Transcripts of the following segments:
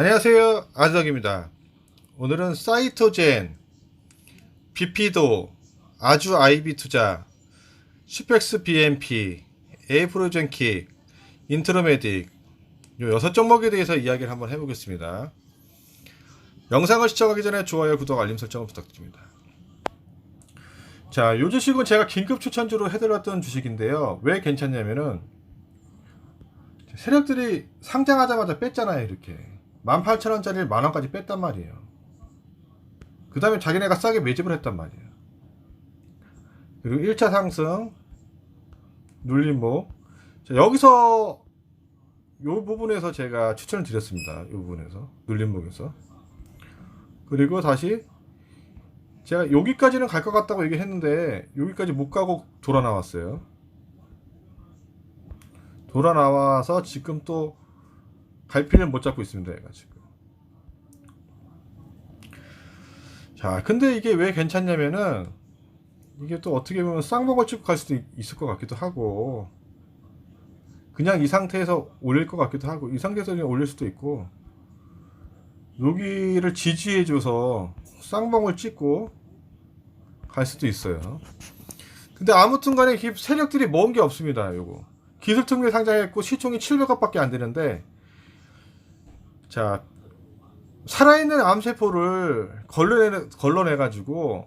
안녕하세요 아덕입니다 오늘은 사이토젠 비피도 아주 아이비 투자 슈펙스 BMP 에이프로젠킥 인트로메딕 요 여섯 종목에 대해서 이야기를 한번 해보겠습니다 영상을 시청하기 전에 좋아요 구독 알림 설정을 부탁드립니다 자, 요 주식은 제가 긴급 추천주로 해드렸던 주식인데요. 왜 괜찮냐면은 세력들이 상장하자마자 뺐잖아요, 이렇게. 18,000원짜리를 만원까지 뺐단 말이에요. 그 다음에 자기네가 싸게 매집을 했단 말이에요. 그리고 1차 상승, 눌림목. 자, 여기서 요 부분에서 제가 추천을 드렸습니다. 요 부분에서. 눌림목에서. 그리고 다시 제가 여기까지는 갈 것 같다고 얘기했는데 여기까지 못 가고 돌아 나왔어요. 돌아 나와서 지금 또 갈피를 못 잡고 있습니다. 얘가 지금. 자, 근데 이게 왜 괜찮냐면은 이게 또 어떻게 보면 쌍봉을 찍고 갈 수도 있- 있을 것 같기도 하고 그냥 이 상태에서 올릴 것 같기도 하고 이 상태에서 그냥 올릴 수도 있고 여기를 지지해줘서 쌍봉을 찍고 갈 수도 있어요. 근데 아무튼 간에 이 세력들이 모은 게 없습니다. 요거. 기술통계 상장했고 시총이 700억밖에 안 되는데 자 살아있는 암세포를 걸러내, 걸러내가지고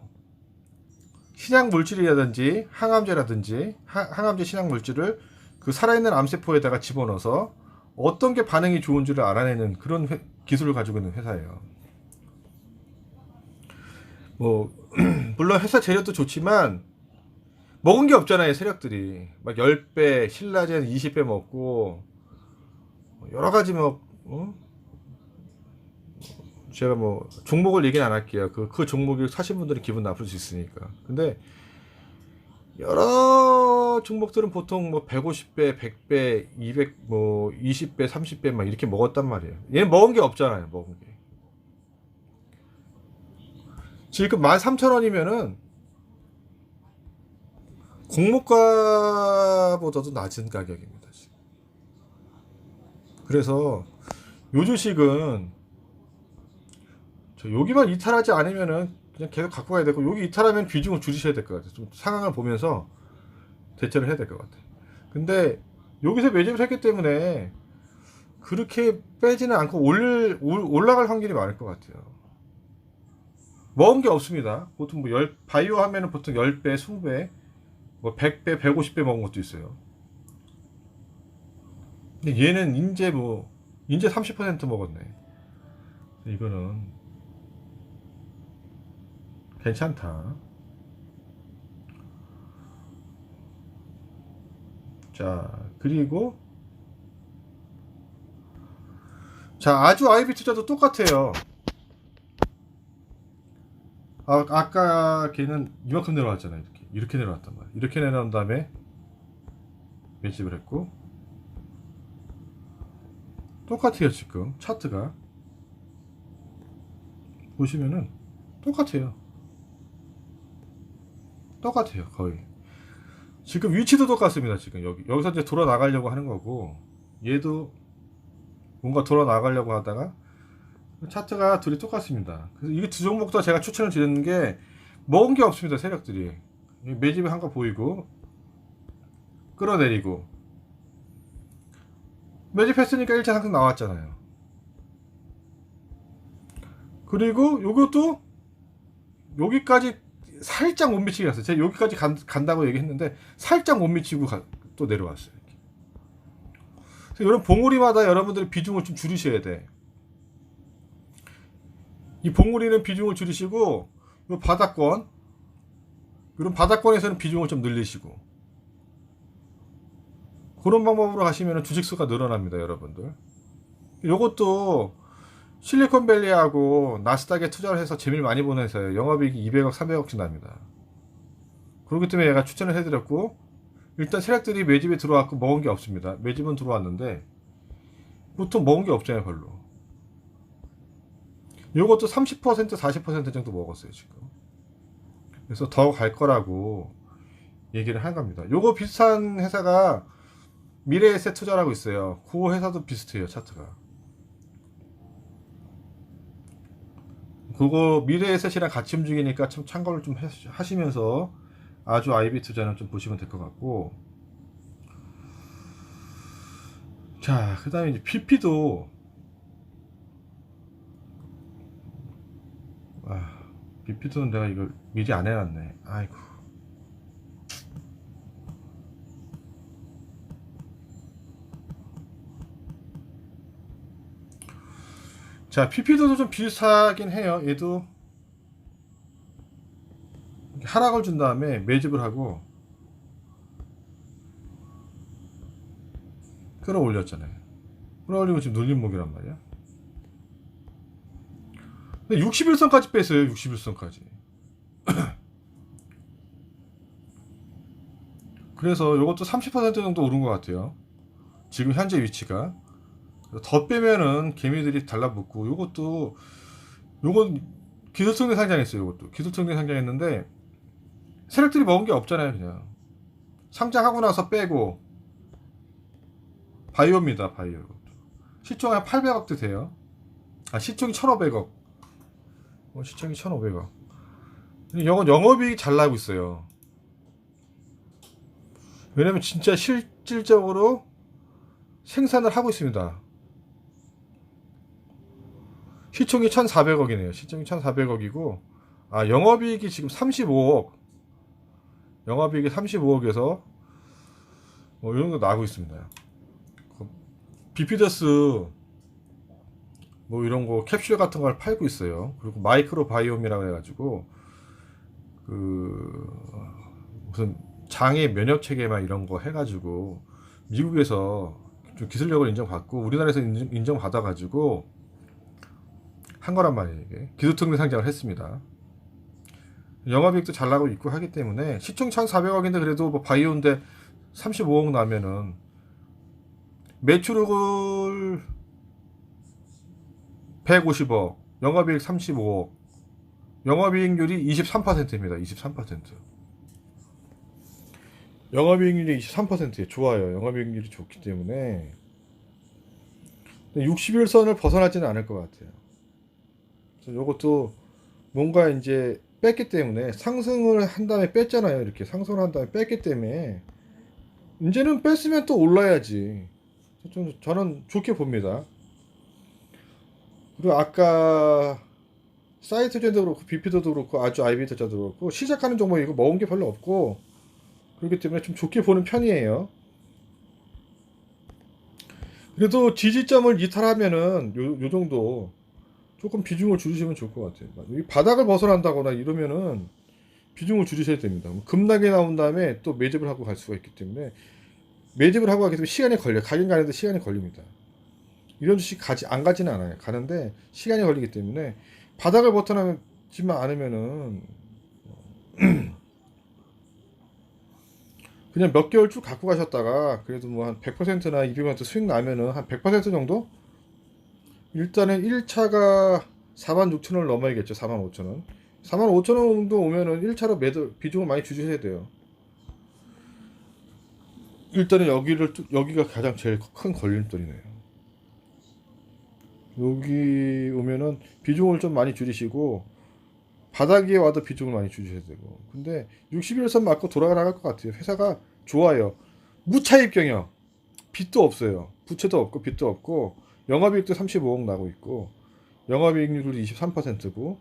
신약 물질이라든지 항암제라든지 하- 항암제 신약 물질을 그 살아있는 암세포에다가 집어넣어서 어떤 게 반응이 좋은지를 알아내는 그런 회- 기술을 가지고 있는 회사예요. 뭐 물론 회사 재료도 좋지만 먹은 게 없잖아요 세력들이 막 10배 신라젠 20배 먹고 여러 가지 뭐 어? 제가 뭐 종목을 얘기는 안 할게요 그, 그 종목을 사신 분들은 기분 나쁠 수 있으니까 근데 여러 종목들은 보통 뭐 150배 100배 200 뭐 20배 30배 막 이렇게 먹었단 말이에요 얘는 먹은 게 없잖아요 먹은 게 지금 13,000원이면은 공모가보다도 낮은 가격입니다. 지금. 그래서 요 주식은 저 여기만 이탈하지 않으면은 그냥 계속 갖고 가야 되고 여기 이탈하면 비중을 줄이셔야 될 것 같아요. 좀 상황을 보면서 대처를 해야 될 것 같아요. 근데 여기서 매집을 했기 때문에 그렇게 빼지는 않고 올, 올 올라갈 확률이 많을 것 같아요. 먹은 게 없습니다. 보통 뭐 열, 바이오 하면은 보통 10배, 20배, 뭐 100배, 150배 먹은 것도 있어요. 근데 얘는 인제 뭐, 인제 30% 먹었네. 이거는 괜찮다. 자, 그리고 자, 아주 아이비 투자도 똑같아요. 아, 아까 걔는 이만큼 내려왔잖아요. 이렇게 이렇게 내려왔단 말이야. 이렇게 내려온 다음에 매집을 했고 똑같아요 지금 차트가 보시면은 똑같아요. 똑같아요 거의. 지금 위치도 똑같습니다. 지금 여기 여기서 이제 돌아 나가려고 하는 거고 얘도 뭔가 돌아 나가려고 하다가 차트가 둘이 똑같습니다. 그래서 이게 두 종목 다 제가 추천을 드리는 게 먹은 게 없습니다. 세력들이 매집이 한 거 보이고 끌어내리고 매집했으니까 1차 상승 나왔잖아요. 그리고 요것도 여기까지 살짝 못 미치게 갔어요. 제가 여기까지 간, 간다고 얘기했는데 살짝 못 미치고 가- 또 내려왔어요. 이런 봉우리마다 여러분들이 비중을 좀 줄이셔야 돼. 이 봉우리는 비중을 줄이시고 이 바닥권 이런 바닥권에서는 비중을 좀 늘리시고 그런 방법으로 하시면 주식수가 늘어납니다 여러분들 요것도 실리콘밸리하고 나스닥에 투자를 해서 재미를 많이 보는 회사예요 영업이익이 200억 300억씩 납니다 그렇기 때문에 얘가 추천을 해드렸고 일단 세력들이 매집에 들어왔고 먹은 게 없습니다 매집은 들어왔는데 보통 먹은 게 없잖아요 별로 요것도 30% 40% 정도 먹었어요 지금. 그래서 더 갈 거라고 얘기를 한 겁니다. 요거 비슷한 회사가 미래에셋 투자라고 있어요. 그 회사도 비슷해요 차트가. 그거 미래에셋이랑 같이 움직이니까 참 참고를 좀 하시- 하시면서 아주 아이비 투자는 좀 보시면 될 것 같고. 자 그 다음에 이제 BP도. 아 BP도는 내가 이걸 미리 안 해놨네. 아이고 자, PP도도 좀 비슷하긴 해요. 얘도 하락을 준 다음에 매집을 하고 끌어올렸잖아요. 끌어올리고 지금 눌림목이란 말이야. 근데 61선까지 뺐어요. 61선까지. 그래서 이것도 30% 정도 오른 것 같아요. 지금 현재 위치가. 더 빼면은 개미들이 달라붙고 요것도 요건 기술청리 상장했어요 요것도. 기술청리 상장했는데 세력들이 먹은 게 없잖아요 그냥. 상장하고 나서 빼고. 바이오입니다 바이오. 이것도 시총 한 800억도 돼요. 아 시총이 1500억. 어, 시총이 1500억. 이건 영업이익이 잘 나고 있어요. 왜냐면 진짜 실질적으로 생산을 하고 있습니다 시총이 1,400억이네요. 시총이 1,400억이고 아 영업이익이 지금 35억. 영업이익이 35억에서 뭐 이런 거 나오고 있습니다. 그 비피더스 뭐 이런 거 캡슐 같은 걸 팔고 있어요. 그리고 마이크로 바이옴이라고 해가지고 그 무슨 장애 면역 체계만 이런 거 해가지고 미국에서 좀 기술력을 인정받고 우리나라에서 인정, 인정받아가지고 한 거란 말이에요. 이게 기술특례 상장을 했습니다. 영업이익도 잘 나고 있고 하기 때문에 시총 1,400억인데 그래도 뭐 바이오인데 35억 나면은 매출을 150억, 영업이익 35억, 영업이익률이 23%입니다. 23%. 영업이익률이 23%에 좋아요. 영업이익률이 좋기 때문에 60일선을 벗어나지는 않을 것 같아요. 이것도 뭔가 이제 뺐기 때문에 상승을 한 다음에 뺐잖아요. 이렇게 상승을 한 다음에 뺐기 때문에 이제는 뺐으면 또 올라야지. 좀 저는 좋게 봅니다. 그리고 아까 사이트 젠도 그렇고 비피도도 그렇고 아주 아이비트자도 그렇고 시작하는 종목 이거 먹은 게 별로 없고 그렇기 때문에 좀 좋게 보는 편이에요. 그래도 지지점을 이탈하면은 요, 요 정도 조금 비중을 줄이시면 좋을 것 같아요. 이 바닥을 벗어난다거나 이러면은 비중을 줄이셔야 됩니다. 뭐 급락이 나온 다음에 또 매집을 하고 갈 수가 있기 때문에 매집을 하고 가기 때문에 시간이 걸려. 가긴 가는데 시간이 걸립니다. 이런 주식 가지 안 가지는 않아요. 가는데 시간이 걸리기 때문에 바닥을 벗어나지만 않으면은 그냥 몇 개월 쭉 갖고 가셨다가 그래도 뭐 한 100%나 200% 수익 나면은 한 100% 정도 일단은 1차가 46,000원을 넘어야겠죠. 45,000원. 45,000원 정도 오면은 1차로 매도 비중을 많이 주셔야 돼요. 일단은 여기를 뚫- 여기가 가장 제일 큰 걸림돌이네요. 여기 오면은 비중을 좀 많이 줄이시고 바닥에 와도 비중을 많이 줄이셔야 되고 근데 61선 맞고 돌아가갈 것 같아요. 회사가 좋아요. 무차입 경영 빚도 없어요. 부채도 없고 빚도 없고 영업이익도 35억 나고 있고 영업이익률이 23%고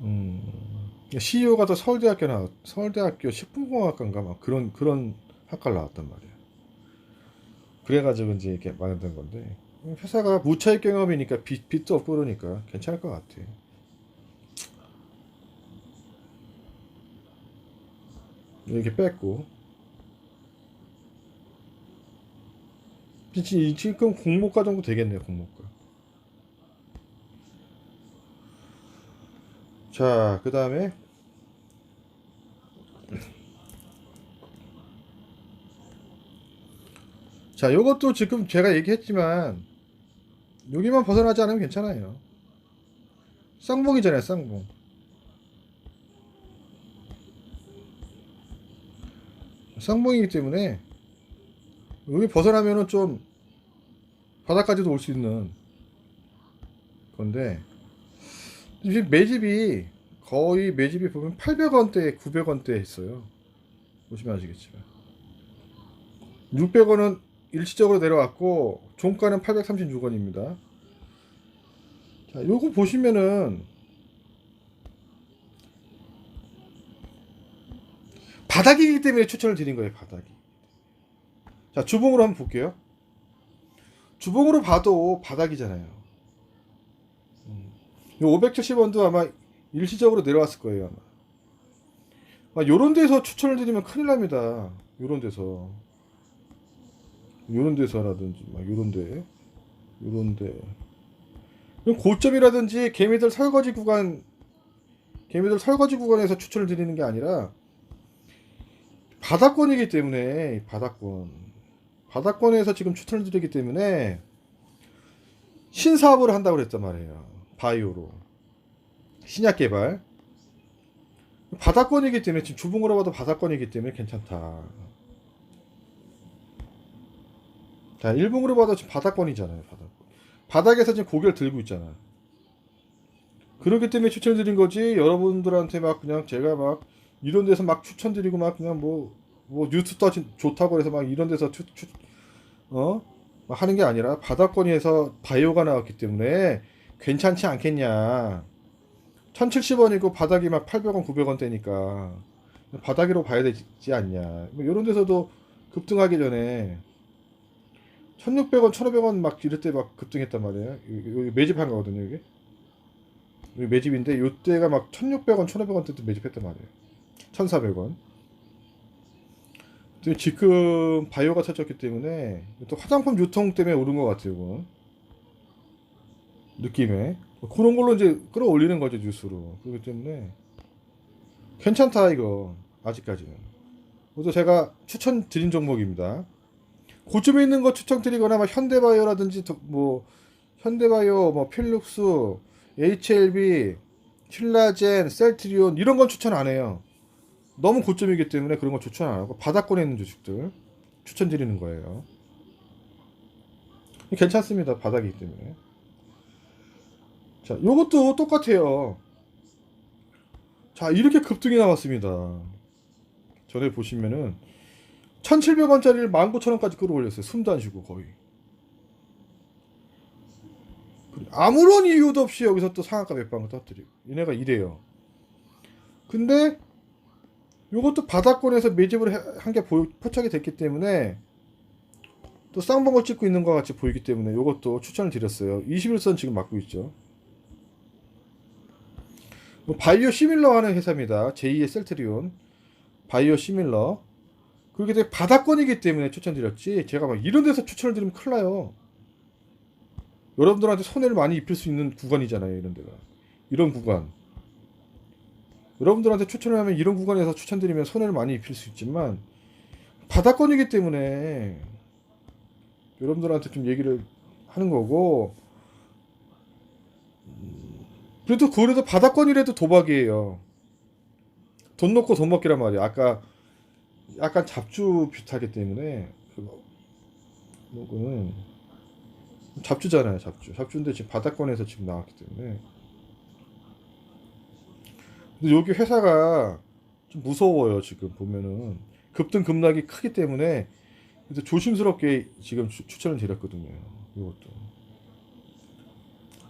음, CEO가 또 서울대학교 나 서울대학교 식품공학과인가 막 그런 그런 학과를 나왔단 말이에요. 그래가지고 이제 이렇게 마련된 건데 회사가 무차익 경영이니까 빚, 빚도 없고 그러니까 괜찮을 것 같아. 이렇게 뺐고 지- 지금 공모가 정도 되겠네요 공모가. 자, 그 다음에 자, 요것도 지금 제가 얘기했지만 여기만 벗어나지 않으면 괜찮아요. 쌍봉이잖아요, 쌍봉. 쌍봉이기 때문에 여기 벗어나면은 좀 바닥까지도 올 수 있는 건데 지금 매집이 거의 매집이 보면 800원대, 900원대 있어요. 보시면 아시겠지만 600원은 일시적으로 내려왔고 종가는 836원입니다. 자, 요거 보시면은 바닥이기 때문에 추천을 드린 거예요, 바닥이. 자, 주봉으로 한번 볼게요. 주봉으로 봐도 바닥이잖아요. 음. 요 570원도 아마 일시적으로 내려왔을 거예요, 아마. 막 요런 데서 추천을 드리면 큰일 납니다. 요런 데서. 요런 데서라든지, 막 요런 데. 요런 데. 고점이라든지 개미들 설거지 구간, 개미들 설거지 구간에서 추천을 드리는 게 아니라 바닥권이기 때문에, 바닥권. 바닥권에서 지금 추천을 드리기 때문에 신사업을 한다고 그랬단 말이에요. 바이오로. 신약 개발. 바닥권이기 때문에 지금 주봉으로 봐도 바닥권이기 때문에 괜찮다. 자, 일봉으로 봐도 지금 바닥권이잖아요. 바닥. 바닥에서 지금 고개를 들고 있잖아. 그렇기 때문에 추천드린 거지. 여러분들한테 막 그냥 제가 막 이런 데서 막 추천드리고 막 그냥 뭐, 뭐 뉴스 떠 좋다고 해서 막 이런 데서 추, 추, 어? 막 하는 게 아니라 바닥권에서 바이오가 나왔기 때문에 괜찮지 않겠냐. 1070원이고 바닥이 막 800원, 900원 대니까 바닥으로 봐야 되지 않냐. 뭐 이런 데서도 급등하기 전에 1600원, 1500원 막 이럴 때 막 급등했단 말이에요. 여기, 매집한 거거든요, 이게. 여기 매집인데 요때가 막 1600원, 1500원 때도 매집했단 말이에요. 1400원. 지금 바이오가 터졌기 때문에 또 화장품 유통 때문에 오른 것 같아요, 이건. 느낌에. 그런 걸로 이제 끌어올리는 거죠, 뉴스로. 그렇기 때문에 괜찮다, 이거. 아직까지는. 그래서 제가 추천드린 종목입니다. 고점에 있는 거 추천드리거나 막 현대바이오라든지 더- 뭐 현대바이오, 뭐 필룩스, HLB, 힐라젠, 셀트리온 이런 건 추천 안 해요. 너무 고점이기 때문에 그런 거 추천 안 하고 바닥권에 있는 주식들 추천드리는 거예요. 괜찮습니다. 바닥이기 때문에. 자, 요것도 똑같아요. 자, 이렇게 급등이 나왔습니다. 전에 보시면은 1,700원짜리를 19,000원까지 끌어올렸어요. 숨도 안 쉬고 거의. 아무런 이유도 없이 여기서 또 상한가 몇 방을 터뜨리고. 얘네가 이래요. 근데 요것도 바닥권에서 매집을 한 게 포착이 됐기 때문에 또 쌍봉을 찍고 있는 것 같이 보이기 때문에 요것도 추천을 드렸어요. 21선 지금 맞고 있죠. 뭐 바이오 시밀러 하는 회사입니다. 제2의 셀트리온. 바이오 시밀러. 그렇게 되면 바닥권이기 때문에 추천드렸지. 제가 막 이런 데서 추천을 드리면 큰일 나요. 여러분들한테 손해를 많이 입힐 수 있는 구간이잖아요. 이런 데가. 이런 구간. 여러분들한테 추천을 하면 이런 구간에서 추천드리면 손해를 많이 입힐 수 있지만 바닥권이기 때문에 여러분들한테 좀 얘기를 하는 거고 음, 그래도 그래도 바닥권이라도 도박이에요. 돈 놓고 돈 먹기란 말이야. 아까 약간 잡주 비슷하기 때문에 뭐그는 잡주잖아요. 잡주. 잡주인데 지금 바닥권에서 지금 나왔기 때문에 근데 여기 회사가 좀 무서워요 지금 보면은. 급등 급락이 크기 때문에 그래서 조심스럽게 지금 추, 추천을 드렸거든요 이것도.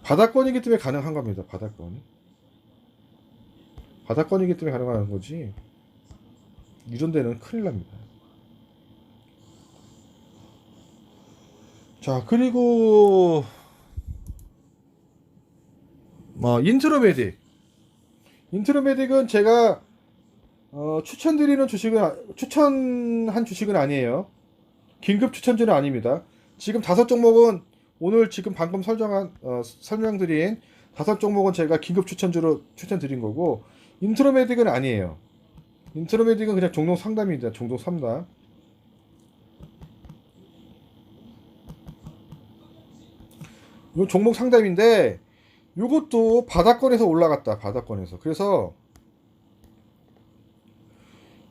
바닥권이기 때문에 가능한 겁니다 바닥권. 바닥권이기 때문에 가능한 거지. 이런 데는 큰일 납니다. 자 그리고 뭐 인트로메딕 인트로메딕은 제가 어, 추천드리는 주식은 아- 추천한 주식은 아니에요. 긴급 추천주는 아닙니다. 지금 다섯 종목은 오늘 지금 방금 설정한 어, 설명드린 다섯 종목은 제가 긴급 추천주로 추천드린 거고 인트로메딕은 아니에요. 인트로메딕은 그냥 종목 상담입니다. 종목 상담. 이건 종목 상담인데 요것도 바닥권에서 올라갔다. 바닥권에서. 그래서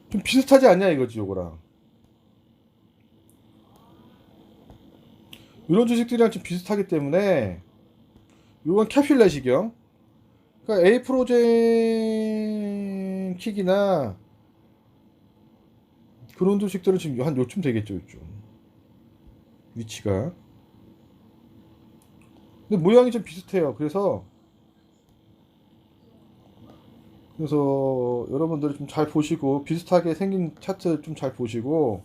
좀 비슷하지 않냐 이거지 요거랑. 이런 주식들이랑 좀 비슷하기 때문에 요건 캐필렛이경. 그러니까 A 프로젠 킥이나 그런 주식들은 지금 한 요쯤 되겠죠, 요쯤. 위치가. 근데 모양이 좀 비슷해요. 그래서 그래서 여러분들이 좀 잘 보시고 비슷하게 생긴 차트 좀 잘 보시고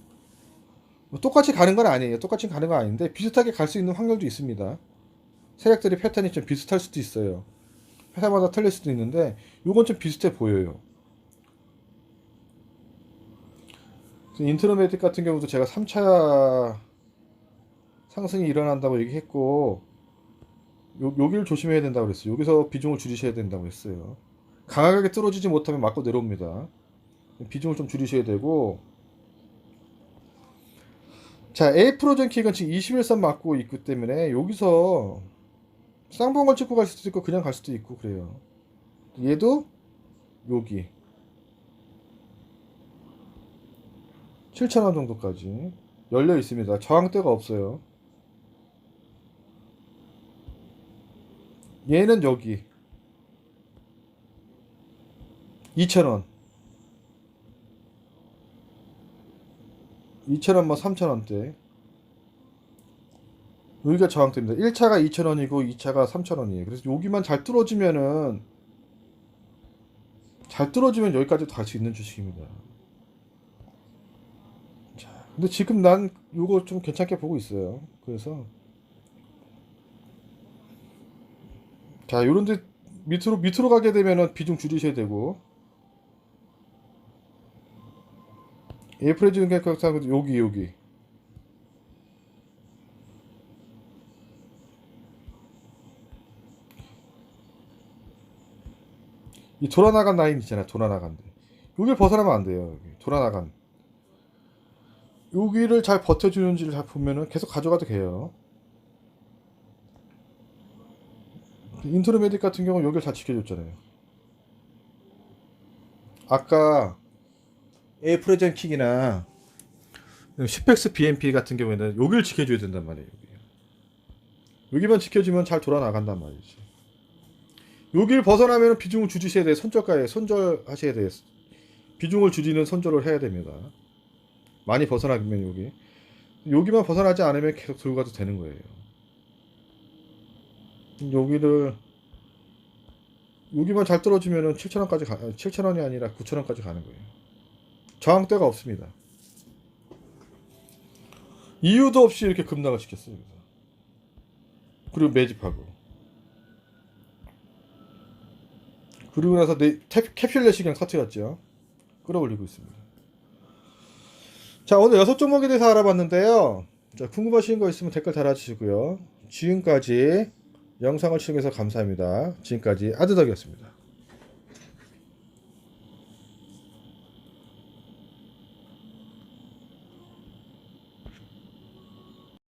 뭐 똑같이 가는 건 아니에요. 똑같이 가는 건 아닌데 비슷하게 갈 수 있는 확률도 있습니다. 세력들이 패턴이 좀 비슷할 수도 있어요. 회사마다 틀릴 수도 있는데 요건 좀 비슷해 보여요. 인트로메딕 같은 경우도 제가 3차 상승이 일어난다고 얘기했고 요, 여기를 조심해야 된다고 그랬어요. 여기서 비중을 줄이셔야 된다고 했어요. 강하게 뚫어지지 못하면 맞고 내려옵니다. 비중을 좀 줄이셔야 되고 자 A 프로전 킥은 지금 21선 맞고 있기 때문에 여기서 쌍봉을 찍고 갈 수도 있고 그냥 갈 수도 있고 그래요. 얘도 여기 7,000원 정도까지 열려 있습니다. 저항대가 없어요. 얘는 여기. 2,000원. 2,000원 뭐 3,000원대. 여기가 저항대입니다. 1차가 2,000원이고 2차가 3,000원이에요. 그래서 여기만 잘 뚫어지면은 잘 뚫어지면 여기까지 갈 수 있는 주식입니다. 자 근데 지금 난 이거 좀 괜찮게 보고 있어요. 그래서 자 요런데 밑으로 밑으로 가게 되면은 비중 줄이셔야 되고. 에프레즈 경각상 여기 여기. 이 돌아나간 라인 있잖아요 돌아나간 데. 여길 벗어나면 안 돼요 여기. 돌아나간. 여기를 잘 버텨주는지를 잘 보면은 계속 가져가도 돼요 인트로메딕 같은 경우는 여기를 잘 지켜줬잖아요 아까 에프레젠 킥이나 슈펙스 BMP 같은 경우에는 여기를 지켜줘야 된단 말이에요. 여기. 여기만 지켜주면 잘 돌아 나간단 말이지. 여기를 벗어나면 비중을 줄이셔야 돼요. 손절가에 손절하셔야 돼요. 비중을 줄이는 손절을 해야 됩니다. 많이 벗어나면 여기. 여기만 벗어나지 않으면 계속 들고 가도 되는 거예요. 여기를 여기만 잘 떨어지면은 7,000원까지 가 7,000원이 아니라 9,000원까지 가는 거예요. 저항대가 없습니다. 이유도 없이 이렇게 급락을 시켰어요. 여기서. 그리고 매집하고. 그리고 나서 캐필렛이 그냥 터트렸죠. 끌어올리고 있습니다. 자, 오늘 여섯 종목에 대해서 알아봤는데요. 자, 궁금하신 거 있으면 댓글 달아주시고요. 지금까지 영상을 시청해서 감사합니다. 지금까지 아드덕이었습니다.